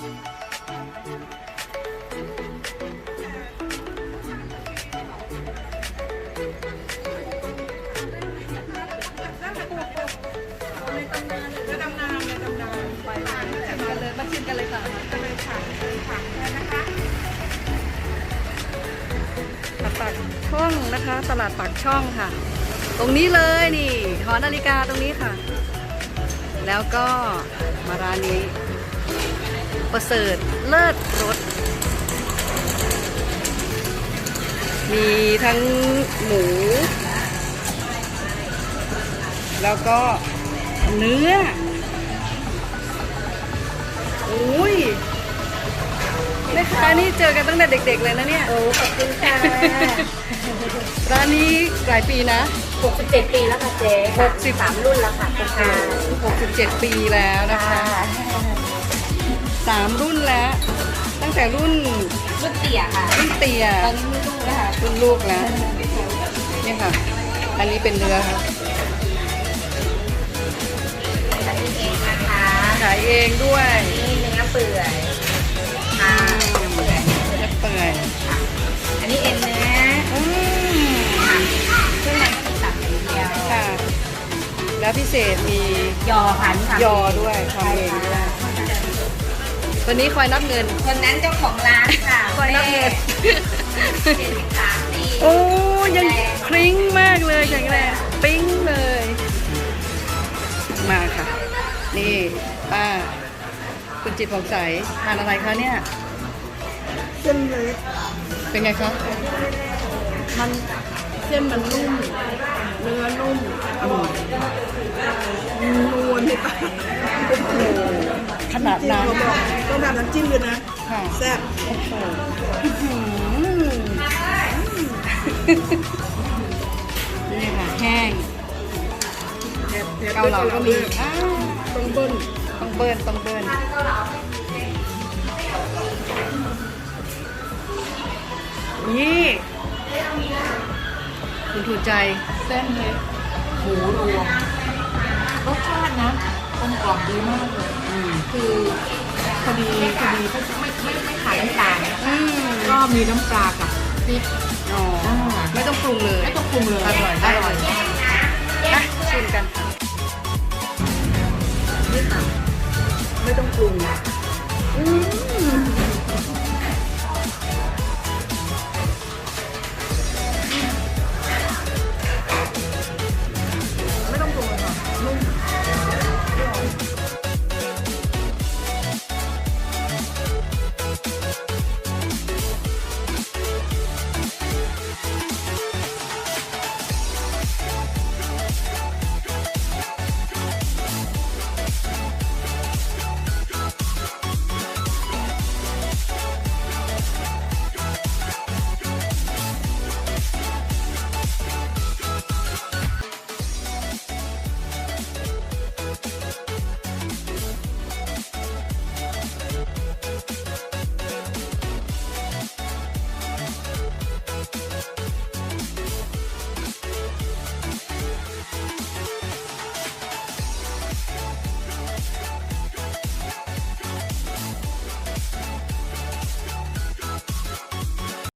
ปมาเลยมาชิมกันเลยค่ะมาเลยค่ะเลยค่ะนะคะตลาดปากช่องนะคะ ตลาดปากช่องค่ะ ตรงนี้เลยนี่หอนาฬิกาตรงนี้ค่ะ แล้วก็มาร้านนี้ ประเสริฐเลิศรสมีทั้งหมู แล้วก็เนื้ออุ้ยแม่ค้านี่เจอกันตั้งแต่เด็กๆเลยนะเนี่ย โอ้ขอบคุณค่ะ ร้านนี้หลายปีนะ 67 ปีแล้วค่ะเจ๊หกสิบสามรุ่นแล้วค่ะค่ะ67 ปีแล้วนะคะ สามรุ่นแล้ว ตั้งแต่รุ่นรุ่นเตี่ยค่ะ รุ่นเตียตอนนี้รุ่นลูกแล้วค่ะรุ่นลูกแล้วนี่ค่ะ อันนี้เป็นเนื้อค่ะอันนี้เองนะคะขายเองด้วยนี่เนื้อเปื่อยค่ะเปื่อยเนื้อเปื่อยอันนี้เอ็นเนื้ออืมเครื่องในก็มีตับอย่างเดียวค่ะ แล้วพิเศษมียอหันค่ะยอด้วยทำเองด้วย ตัวนี้คอยนับเงิน คนนั้นเจ้าของร้านค่ะคอยนับเงินเจ็ดสิบสามปีโอ้ยังคลิ้งมากเลยแข็งแรงปิ้งเลย มาค่ะ นี่ป้า คุณจิตผ่องใสทานอะไรคะเนี่ยเส้นเล็กเป็นไงคะมันเส้นมันนุ่ม เนื้อนุ่มอร่อยนวลในปากข นาดจริงนั้นเราบอกต้องแบบน้ำจิ้มเลยนะค่ะแซ่บโอ้โหอื้อหือนี่ค่ะแห้งแอบแอบเกาเหลาก็มีอ้าวต้องเบิ้ลต้องเบิร์นต้องเบิร์นนี่คุณถูกใจเส้นเล็กหมูรวมรสชาตินะ กลมกล่อมดีมากเลยอืมคือพอดีพอดีไม่ไม่ไม่ขาดน้ำตาลอืมก็มีน้ำปลากับพริกอ๋อไม่ต้องปรุงเลย ไม่ต้องปรุงเลย อร่อย อร่อยอะชิมกันค่ะนี่ค่ะ ไม่ต้องปรุงอืม